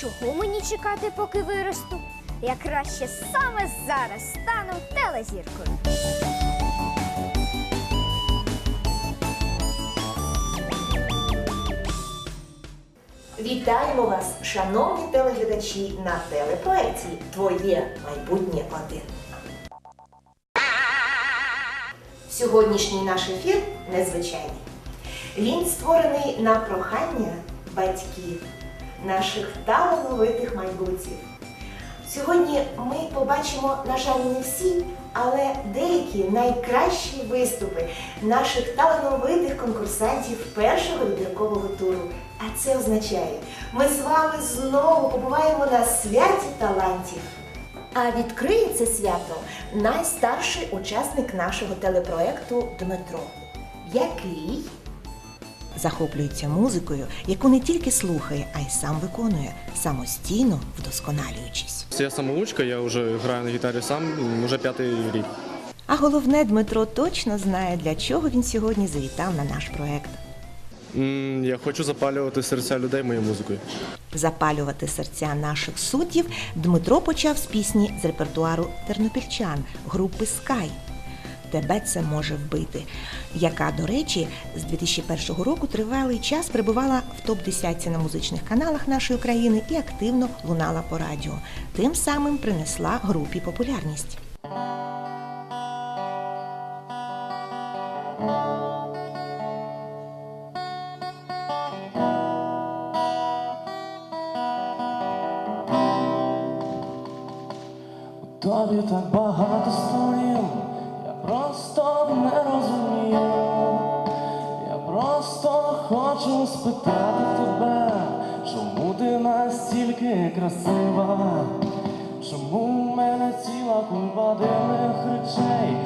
Чого мені чекати, поки виросту? Я краще саме зараз стану телезіркою. Вітаємо вас, шановні телеглядачі, на телепроекті Твоє майбутнє один. Сьогоднішній наш ефір незвичайний. Він створений на прохання батьків, наших талановитих майбутніх. Сьогодні ми побачимо, на жаль, не всі, але деякі найкращі виступи наших талановитих конкурсантів першого відбіркового туру. А це означає, ми з вами знову побуваємо на святі талантів. А відкриє це свято найстарший учасник нашого телепроекту Дмитро, який захоплюється музикою, яку не тільки слухає, а й сам виконує, самостійно вдосконалюючись. Я самоучка, я вже граю на гітарі сам вже п'ятий рік. А головне, Дмитро точно знає, для чого він сьогодні завітав на наш проект. Я хочу запалювати серця людей моєю музикою. Запалювати серця наших суддів Дмитро почав з пісні з репертуару тернопільчан групи Скай. Тебе це може вбити, яка, до речі, з 2001 року тривалий час перебувала в топ-10 на музичних каналах нашої країни і активно лунала по радіо. Тим самим принесла групі популярність. Тобі так багато сторін, просто не розумію. Я просто хочу спитати тебе, чому ти настільки красива? Чому в мене ціла купа дивних речей,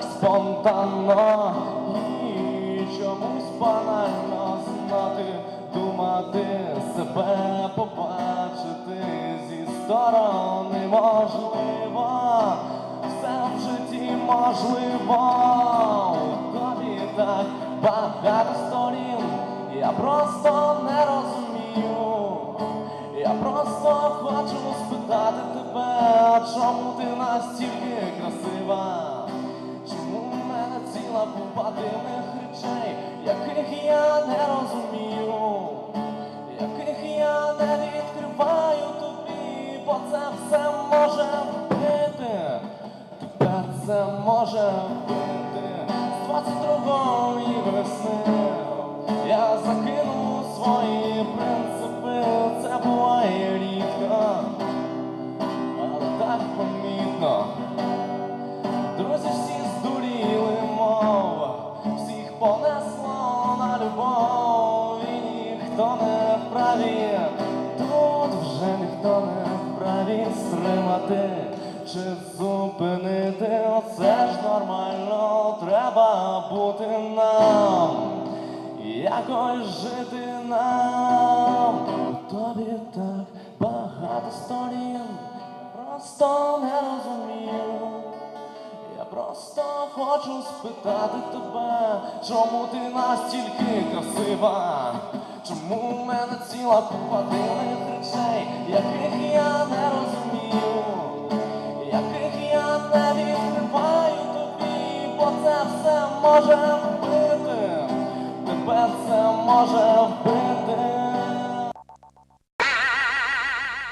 все це треба бути нам якось жити нам. Тобі так багато сторін, я просто не розумію. Я просто хочу спитати тебе, чому ти настільки красива? Чому в мене ціла купа дивних речей, яких я не розумію, може вбити, тебе це може вбити.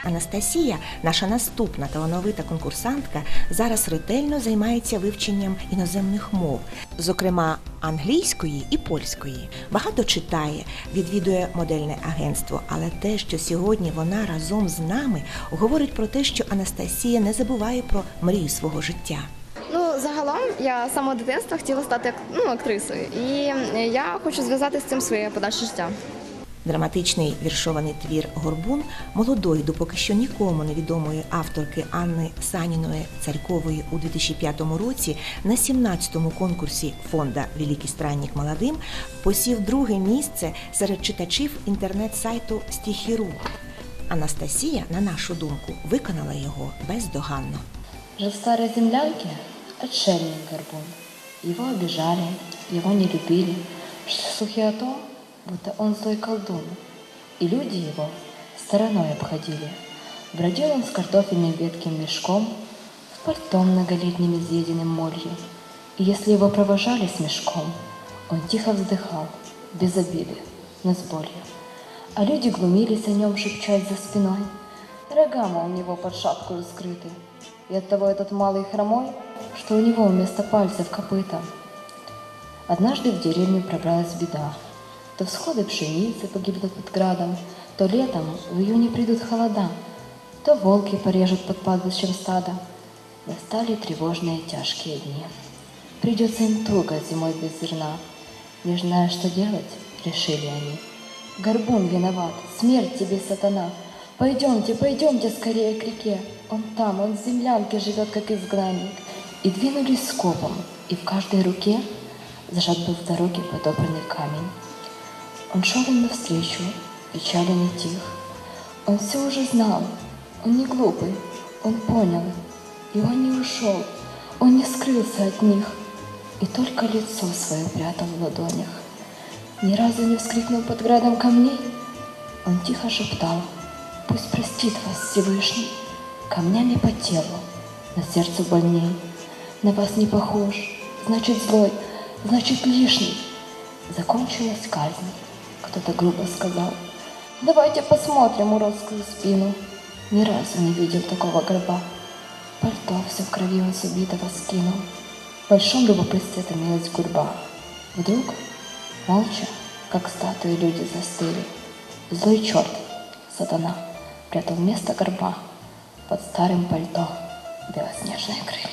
Анастасія, наша наступна талановита конкурсантка, зараз ретельно займається вивченням іноземних мов, зокрема англійської і польської. Багато читає, відвідує модельне агентство. Але те, що сьогодні вона разом з нами говорить про те, що Анастасія не забуває про мрію свого життя. Загалом я з самого дитинства хотіла стати ну, актрисою, і я хочу зв'язати з цим своє подальше життя. Драматичний віршований твір Горбун молодої, допоки що нікому невідомої авторки Анни Саніної Царькової у 2005 році на 17-му конкурсі фонда Великий странник молодим посів друге місце серед читачів інтернет-сайту Стіхіру. Анастасія, на нашу думку, виконала його бездоганно. Жил в старой землянке отшельник Горбун. Его обижали, его не любили, слухи о том, будто он злой колдун. И люди его стороной обходили. Бродил он с картофельным ветким мешком, с пальтом многолетним изъеденным молью. И если его провожали с мешком, он тихо вздыхал, без обиды, но с болью. А люди глумились о нем, шепчась за спиной. Рога, мол, у него под шапку скрыты. И оттого этот малый хромой, что у него вместо пальцев копыта. Однажды в деревню пробралась беда. То всходы пшеницы погибнут под градом, то летом в июне придут холода, то волки порежут под пастбищем стада. Настали тревожные тяжкие дни. Придется им туго зимой без зерна. Не зная, что делать, решили они. Горбун виноват, смерть тебе, сатана. Пойдемте, пойдемте скорее к реке. Он там, он в землянке живет, как изгнанник. И двинулись скопом, и в каждой руке зажат был в дороге подобранный камень. Он шел им навстречу, печали не тих. Он все уже знал, он не глупый, он понял, и он не ушел, он не скрылся от них, и только лицо свое прятал в ладонях. Ни разу не вскрикнул под градом камней, он тихо шептал, пусть простит вас Всевышний, камнями по телу, на сердце больней. На вас не похож, значит злой, значит лишний. Закончилась казнь, кто-то грубо сказал. Давайте посмотрим уродскую спину. Ни разу не видел такого гроба. Пальто все в крови он с убитого скинул. В большом любопытстве томилась гурьба. Вдруг, молча, как статуи люди застыли. Злой черт, сатана, прятал вместо горба под старым пальто белоснежные крылья.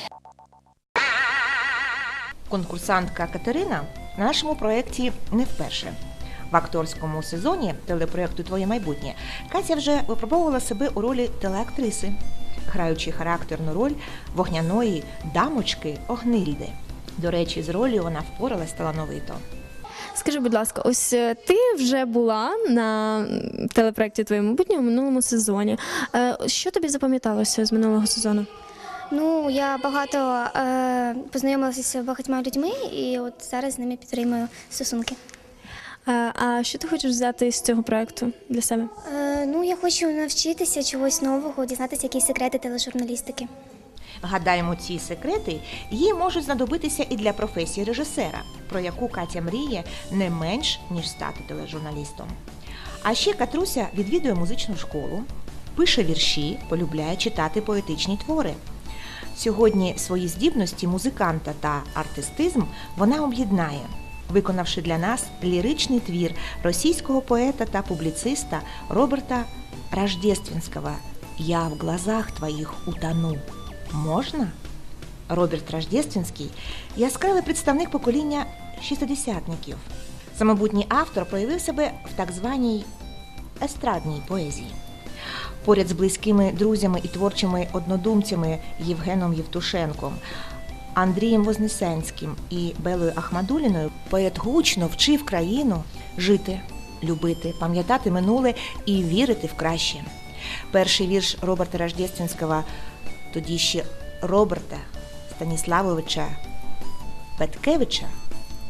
Конкурсантка Катерина на нашому проєкті не вперше. В акторському сезоні телепроєкту Твоє майбутнє Катя вже випробовувала себе у ролі телеактриси, граючи характерну роль вогняної дамочки Огнильди. До речі, з ролью вона впоралась талановито. Скажи, будь ласка, ось е, ти вже була на м, телепроекті Твоє у минулому сезоні. Е, Що тобі запам'яталося з минулого сезону? Ну, я багато е, познайомилася з багатьма людьми і от зараз з ними підтримую стосунки. Е, А що ти хочеш взяти з цього проекту для себе? Е, ну, я хочу навчитися чогось нового, дізнатися якісь секрети тележурналістики. Гадаємо, ці секрети їй можуть знадобитися і для професії режисера, про яку Катя мріє не менш ніж стати тележурналістом. А ще Катруся відвідує музичну школу, пише вірші, полюбляє читати поетичні твори. Сьогодні свої здібності музиканта та артистизм вона об'єднає, виконавши для нас ліричний твір російського поета та публіциста Роберта Рождественського «Я в глазах твоїх утону». Можна? Роберт Рождественський – яскравий представник покоління шістдесятників. Самобутній автор проявив себе в так званій естрадній поезії. Поряд з близькими друзями і творчими однодумцями Євгеном Євтушенком, Андрієм Вознесенським і Белою Ахмадуліною поет гучно вчив країну жити, любити, пам'ятати минуле і вірити в краще. Перший вірш Роберта Рождественського, тоді ще Роберта Станіславовича Петкевича,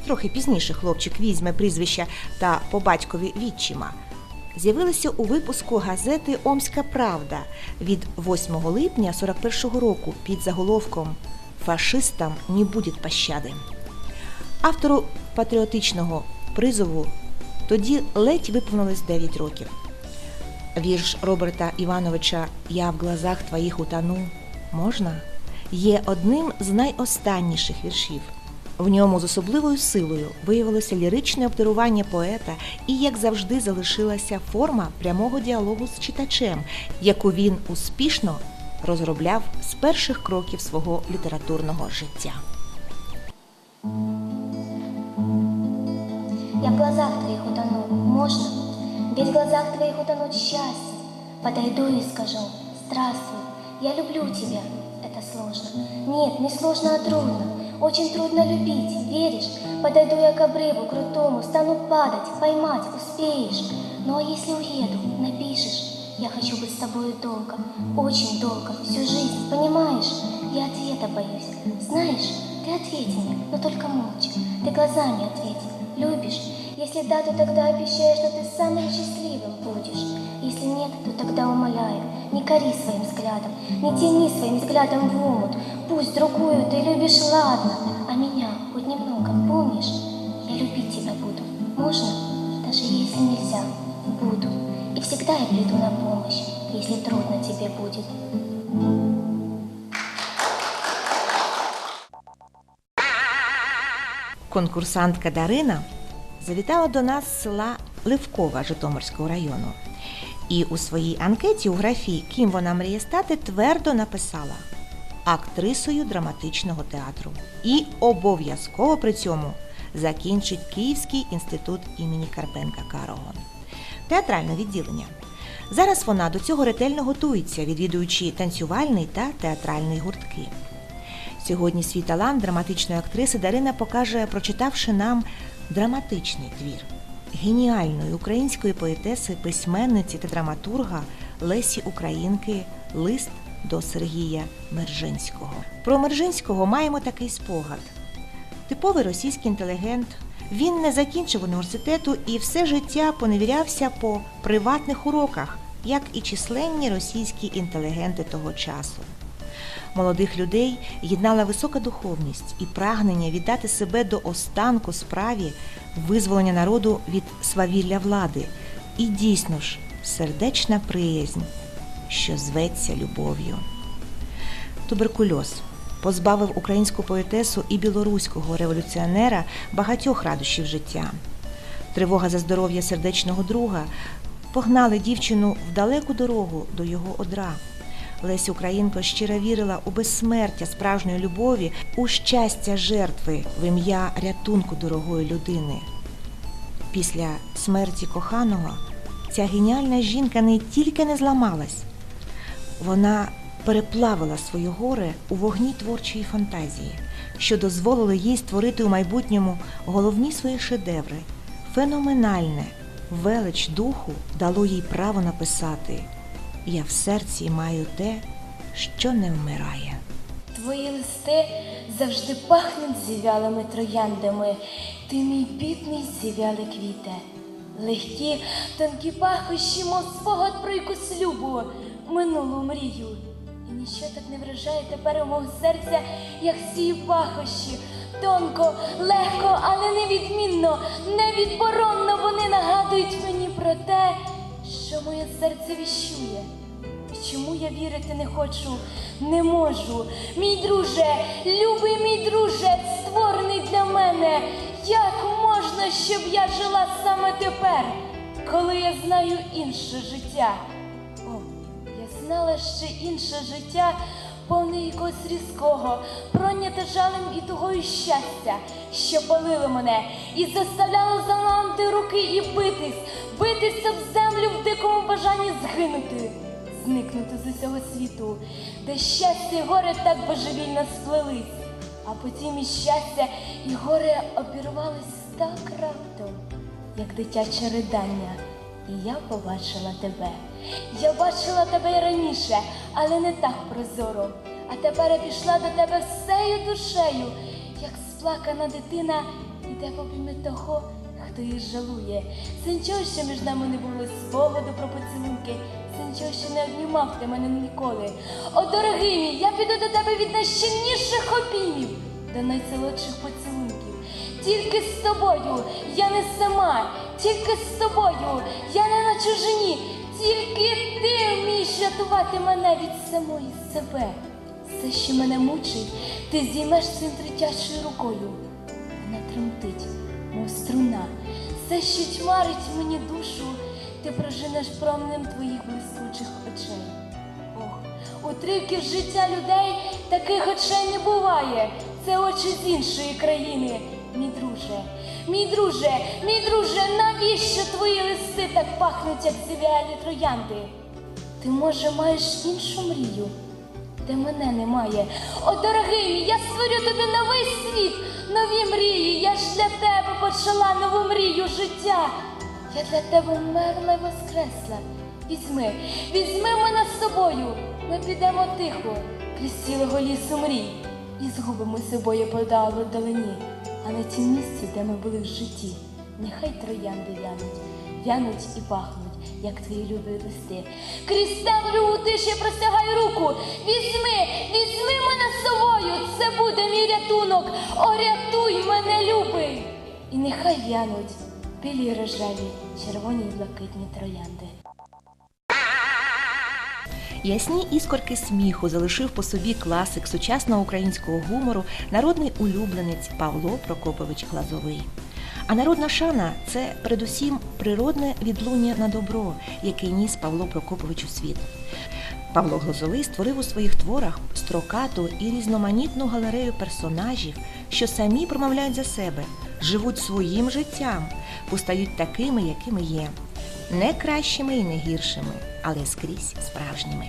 трохи пізніше хлопчик візьме прізвища та по батькові відчима, з'явилися у випуску газети Омська Правда від 8 липня 41-го року під заголовком Фашистам не буде пощади. Автору патріотичного призову тоді ледь виповнилось 9 років. Вірш Роберта Івановича Я в глазах твоїх утону можна є одним з найостанніших віршів. В ньому з особливою силою виявилося ліричне обдарування поета і, як завжди, залишилася форма прямого діалогу з читачем, яку він успішно розробляв з перших кроків свого літературного життя. Я в глазах твоих утону, можно? Ведь в глазах твоих утонуть счастье. Подойду и скажу, здравствуй, я люблю тебя. Это сложно. Нет, не сложно, а трудно. Очень трудно любить, веришь? Подойду я к обрыву крутому, стану падать, поймать, успеешь. Ну а если уеду, напишешь, я хочу быть с тобой долго, очень долго, всю жизнь, понимаешь? Я ответа боюсь. Знаешь, ты ответь мне, но только молча. Ты глазами ответь. Любишь? Если да, то тогда обещаю, что ты самым счастливым будешь. Если нет, то тогда умоляю, не кори своим взглядом, не тяни своим взглядом в омут. Пусть другую ты любишь, ладно, а меня хоть немного помнишь? Я любить тебя буду. Можно? Даже если нельзя, буду. И всегда я приду на помощь, если трудно тебе будет. Конкурсантка Дарина завітала до нас з села Ливкова Житомирського району. І у своїй анкеті у графі Ким вона мріє стати твердо написала актрисою драматичного театру. І обов'язково при цьому закінчить Київський інститут імені Карпенка Карого. Театральне відділення. Зараз вона до цього ретельно готується, відвідуючи танцювальний та театральний гуртки. Сьогодні свій талант драматичної актриси Дарина покаже, прочитавши нам драматичний твір геніальної української поетеси, письменниці та драматурга Лесі Українки Лист до Сергія Мержинського. Про Мержинського маємо такий спогад. Типовий російський інтелігент. Він не закінчив університету і все життя поневірявся по приватних уроках, як і численні російські інтелігенти того часу. Молодих людей єднала висока духовність і прагнення віддати себе до останку справі визволення народу від свавілля влади, і дійсно ж сердечна приязнь, що зветься любов'ю. Туберкульоз позбавив українську поетесу і білоруського революціонера багатьох радощів життя. Тривога за здоров'я сердечного друга погнали дівчину в далеку дорогу до його одра. Леся Українко щиро вірила у безсмертя справжньої любові, у щастя жертви в ім'я рятунку дорогої людини. Після смерті коханого ця геніальна жінка не тільки не зламалась, вона переплавила своє горе у вогні творчої фантазії, що дозволило їй створити у майбутньому головні свої шедеври. Феноменальне велич духу дало їй право написати Я в серці маю те, що не вмирає. Твої листи завжди пахнуть зів'ялими трояндами. Ти мій бідний зів'ялий квіте. Легкі, тонкі пахощі, мов спогад про якусь любу, минулу мрію. І ніщо так не вражає тепер у мого серця, як ці пахощі. Тонко, легко, але невідмінно, невідборонно вони нагадують мені про те, що моє серце віщує. Чому я вірити не хочу, не можу. Мій друже, любий мій друже, створений для мене. Як можна, щоб я жила саме тепер, коли я знаю інше життя? О, я знала ще інше життя, повне якогось різкого, пройняте жалем і тугою щастя, що палило мене і заставляло заламати руки і битись, битися в землю в дикому бажанні згинути зникнути з усього світу, де щастя і горе так божевільно сплелись, а потім і щастя, і горе обірвались так раптом, як дитяче ридання. І я побачила тебе. Я бачила тебе й раніше, але не так прозоро. А тепер я пішла до тебе всею душею, як розплакана дитина іде в того, хто її жалує. Син чого ще між нами не було спогаду про поцілунки. Син чого ще не обнімав ти мене ніколи. О, дорогий мій, я піду до тебе від найщемніших обіймів до найсолодших поцілунків. Тільки з тобою я не сама, тільки з тобою я не на чужині, тільки ти вмієш рятувати мене від самої себе. Все, що мене мучить, ти здіймеш цим третячою рукою. Вона тремтить, мов струна. Все, що тьмарить мені душу, ти проженеш променем твоїх блискучих очей. Ох, уривків життя людей таких очей не буває. Це очі з іншої країни. Мій друже, мій друже, мій друже, навіщо твої листи так пахнуть, як зів'ялі троянди? Ти, може, маєш іншу мрію, де мене немає. О, дорогий, я створю тобі новий світ, нові мрії. Я ж для тебе почала нову мрію життя. Я для тебе вмерла й воскресла. Візьми, візьми мене з собою. Ми підемо тихо, крізь цілого лісу мрій, і згубимося обоє подали вдалині, а на тім місці, де ми були в житті. Нехай троянди вянуть, вянуть і пахнуть, як твої любі листи. Крізь темрю у тиші простягай руку. Візьми, візьми мене з собою. Це буде мій рятунок. О, рятуй мене, любий. І нехай вянуть білі рожеві, червоні й блакитні троянди. Ясні іскорки сміху залишив по собі класик сучасного українського гумору, народний улюбленець Павло Прокопович Глазовий. А народна шана це передусім природне відлуння на добро, яке ніс Павло Прокопович у світ. Павло Глазовий створив у своїх творах строкату і різноманітну галерею персонажів, що самі промовляють за себе, живуть своїм життям, постають такими, якими є, не кращими і не гіршими, але скрізь справжніми.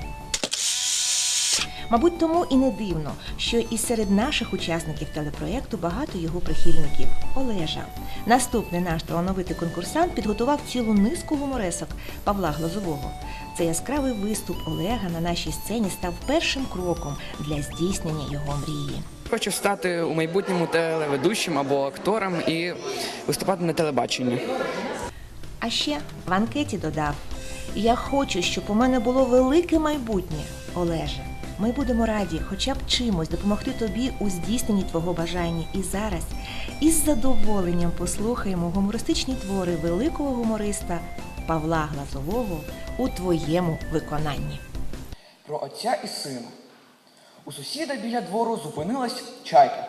Мабуть, тому і не дивно, що і серед наших учасників телепроєкту багато його прихильників. Олежа, наступний наш талановитий конкурсант, підготував цілу низку гуморесок Павла Глазового. Цей яскравий виступ Олега на нашій сцені став першим кроком для здійснення його мрії. Хочу стати у майбутньому телеведучим або актором і виступати на телебаченні. А ще в анкеті додав: Я хочу, щоб у мене було велике майбутнє, Олеже. Ми будемо раді хоча б чимось допомогти тобі у здійсненні твого бажання. І зараз із задоволенням послухаємо гумористичні твори великого гумориста Павла Глазового у твоєму виконанні. Про отця і сина. У сусіда біля двору зупинилась чайка.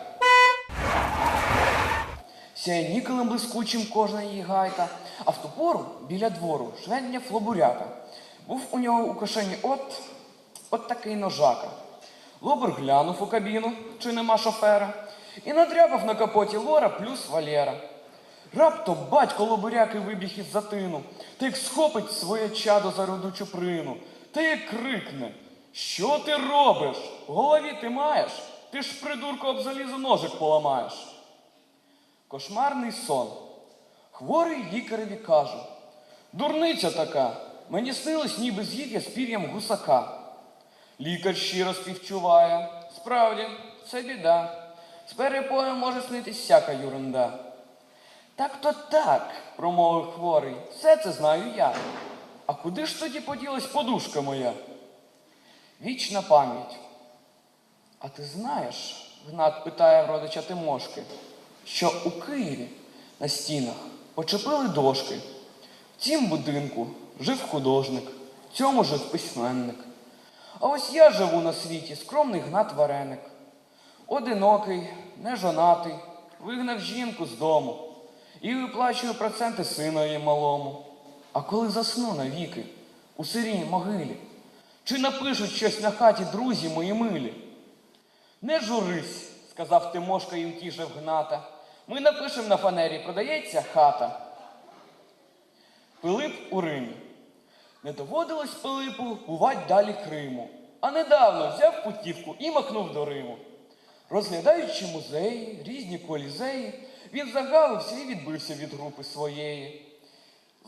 Сяє нікелем блискучим кожна її гайка, а в ту пору біля двору швендня флобуряка. Був у нього у кишені от, от такий ножака. Лобер глянув у кабіну, чи нема шофера, і надряпав на капоті лора плюс Валєра. Раптом батько лобуряки вибіг із затину, та як схопить своє чадо за роду чуприну, та як крикне. Що ти робиш? Голові ти маєш? Ти ж придурко об залізо ножик поламаєш. Кошмарний сон. Хворий лікареві кажу. Дурниця така. Мені снилось, ніби з'їд я з пір'ям гусака. Лікар щиро співчуває. Справді, це біда. З перепоєм може снитись всяка юрунда. Так то так, промовив хворий. Все це знаю я. А куди ж тоді поділась подушка моя? Вічна пам'ять. А ти знаєш, Гнат питає родича Тимошки, що у Києві на стінах почепили дошки. В цім будинку жив художник, в цьому жив письменник. А ось я живу на світі, скромний Гнат Вареник. Одинокий, нежонатий, вигнав жінку з дому і виплачую проценти синові малому. А коли засну навіки у сирій могилі, чи напишуть щось на хаті друзі мої милі? Не журись, сказав Тимошка і утішив Гната. Ми напишемо на фанері, продається хата. Пилип у Римі. Не доводилось Пилипу бувать далі Криму, а недавно взяв путівку і махнув до Риму. Розглядаючи музеї, різні колізеї, він загавився і відбився від групи своєї.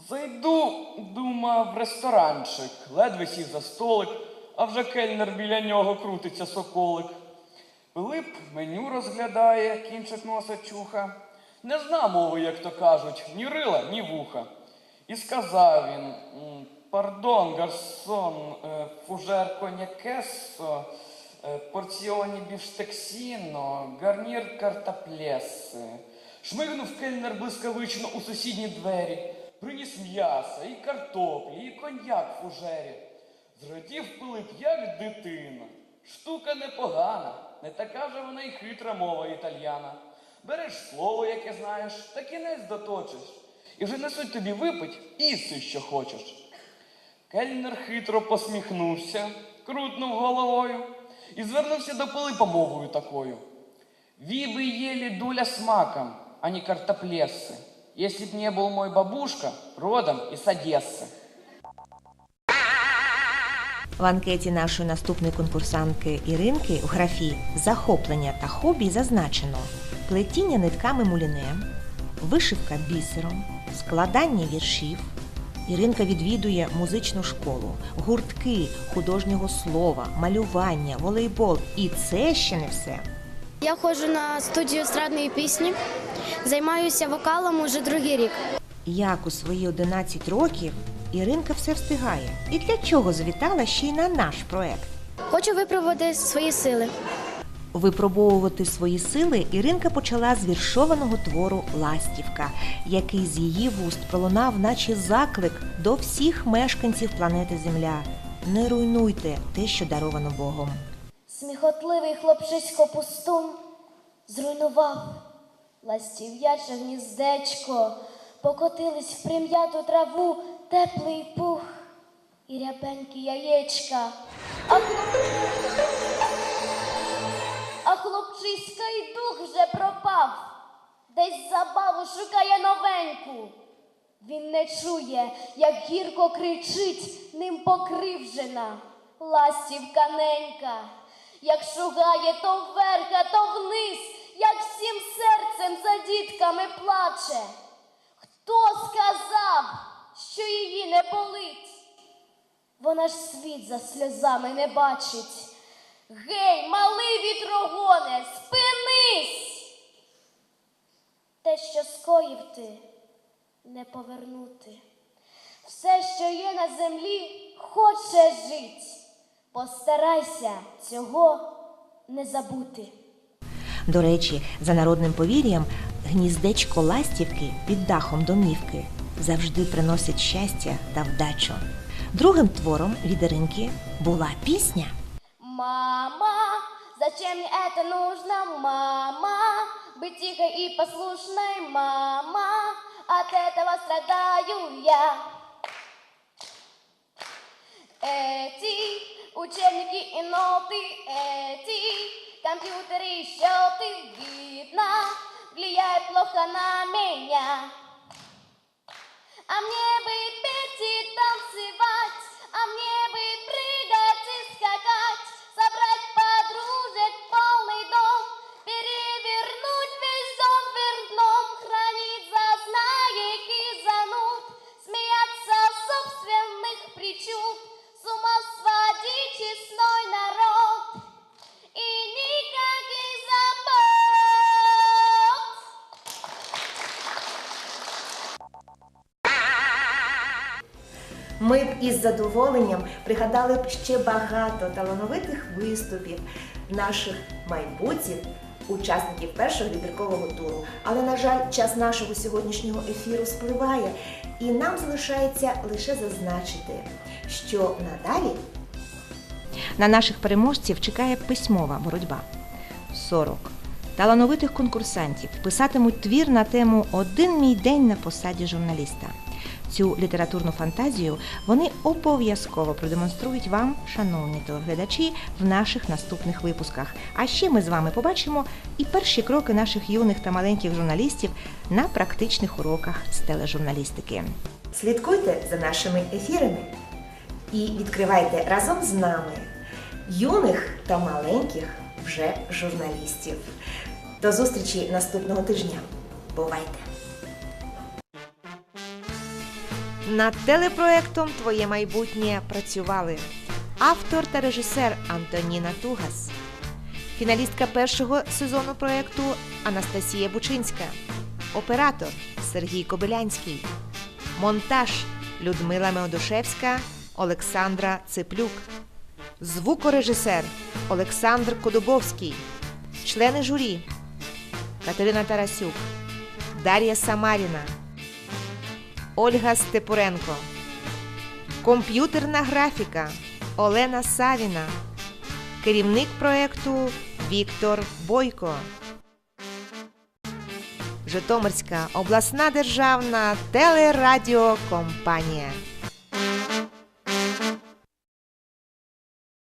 Зайду, думав, в ресторанчик, ледве сів за столик, а вже кельнер біля нього крутиться соколик. Пилип меню розглядає, кінчик носа чуха. Не зна мови, як то кажуть, ні рила, ні вуха. І сказав він: Пардон, гарсон, е, фужер конякесо, е, порціоні біштексіно, гарнір картаплеси. Шмигнув кельнер блискавично у сусідні двері, приніс м'яса, і картоплі, і коньяк в фужері. Зрадів Пилип, як дитина. Штука непогана, не така же вона й хитра мова італьяна. Береш слово, яке знаєш, та кінець доточиш. І вже несуть тобі випить, іси, що хочеш. Кельнер хитро посміхнувся, крутнув головою і звернувся до Пилипа мовою такою. Вибы ели дуля с маком, а не картоплессы. Если б не был мой бабушка, родом из Одессы. В анкеті нашої наступної конкурсантки Іринки у графі захоплення та хобі зазначено плетіння нитками муліне, вишивка бісером, складання віршів. Іринка відвідує музичну школу, гуртки художнього слова, малювання, волейбол. І це ще не все. Я ходжу на студію естрадної пісні, займаюся вокалом уже другий рік. Як у свої 11 років Іринка все встигає. І для чого завітала ще й на наш проект? Хочу випробувати свої сили. Випробовувати свої сили Іринка почала з віршованого твору Ластівка, який з її вуст пролунав, наче заклик до всіх мешканців планети Земля. Не руйнуйте те, що даровано Богом. Сміхотливий хлопчисько пустун зруйнував ластів'яче гніздечко, покотились в прим'яту траву теплий пух і рябенькі яєчка. А, хлоп... а хлопчиська й дух вже пропав, десь забаву шукає новеньку. Він не чує, як гірко кричить ним покривжена ластівка ненька, як шугає то вверх, а то вниз, як всім серцем за дітками плаче. Хто сказав, що її не болить? Вона ж світ за сльозами не бачить. Гей, малий вітрогоне, спинись! Те, що скоїв ти, не повернути. Все, що є на землі, хоче жить. Постарайся цього не забути. До речі, за народним повір'ям, гніздечко ластівки під дахом домівки завжди приносить щастя та вдачу. Другим твором від Іринки була пісня. Мама, зачем мне это нужно, мама? Быть тихой и послушной, мама, от этого страдаю я. Эти учебники и ноты, эти компьютеры и счеты, видно, влияют плохо на меня. А мне бы Ми б із задоволенням пригадали б ще багато талановитих виступів наших майбутніх учасників першого відбіркового туру. Але, на жаль, час нашого сьогоднішнього ефіру спливає, і нам залишається лише зазначити, що надалі На наших переможців чекає письмова боротьба. 40 талановитих конкурсантів писатимуть твір на тему Один мій день на посаді журналіста. Цю літературну фантазію вони обов'язково продемонструють вам, шановні телеглядачі, в наших наступних випусках. А ще ми з вами побачимо і перші кроки наших юних та маленьких журналістів на практичних уроках з тележурналістики. слідкуйте за нашими ефірами і відкривайте разом з нами юних та маленьких вже журналістів. До зустрічі наступного тижня. Бувайте! Над телепроектом Твоє майбутнє працювали автор та режисер Антоніна Тугас, фіналістка першого сезону проєкту Анастасія Бучинська, оператор Сергій Кобилянський, монтаж Людмила Меодушевська, Олександра Циплюк, звукорежисер Олександр Кодубовський, члени журі Катерина Тарасюк, Дар'я Самаріна, Ольга Степуренко, комп'ютерна графіка Олена Савіна, керівник проєкту Віктор Бойко. Житомирська обласна державна телерадіокомпанія.